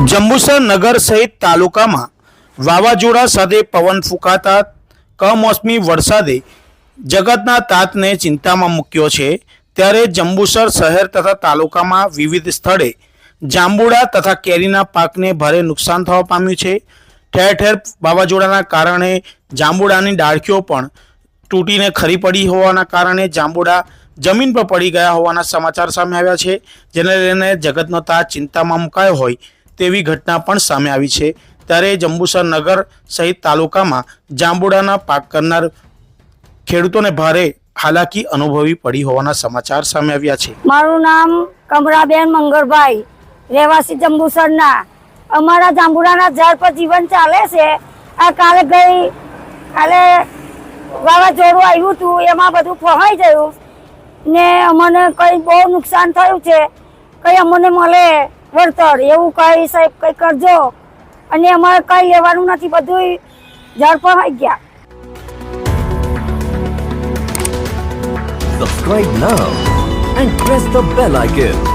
જંબુસર નગર સહિત તાલુકામાં વાવાઝોડા સાથે પવન ફૂંકાતા કમોસમી વરસાદે જગતના તાતને ચિંતામાં મૂક્યો છે. ત્યારે જંબુસર શહેર તથા તાલુકામાં વિવિધ સ્થળે જાંબુડા તથા કેરીના પાકને ભારે નુકસાન થવા પામ્યું છે. ઠેર ઠેર વાવાઝોડાના કારણે જાંબુડાની ડાળખીઓ પણ તૂટીને ખરી પડી હોવાના કારણે જાંબુડા જમીન પર પડી ગયા હોવાના સમાચાર સામે આવ્યા છે. જેને લઈને જગતનો તાત ચિંતામાં મુકાયો હોય તેવી ઘટના પણ સામે આવી છે. ત્યારે જંબુસર નગર સહિત તાલુકામાં જાંબુડાના પાક કરનાર ખેડૂતોને ભારે હાલાકી અનુભવી પડી હોવાના સમાચાર સામે આવ્યા છે. મારું નામ કમરાબેન મંગળભાઈ, રહેવાસી જંબુસરના. અમારા જાંબુડાના ઝાડ પર જીવન ચાલે છે. આ કાલે ગઈ, કાલે વાવાઝોડું આવ્યું હતું, એમાં બધું ફવાઈ ગયું ને અમને કંઈ બહુ નુકસાન થયું છે. કંઈ અમને મળે વળતર, એવું કઈ સાહેબ કઈ કરજો અને અમારે કંઈ લેવાનું નથી બધું ઝાડ પર ગયા subscribe now and press the bell icon.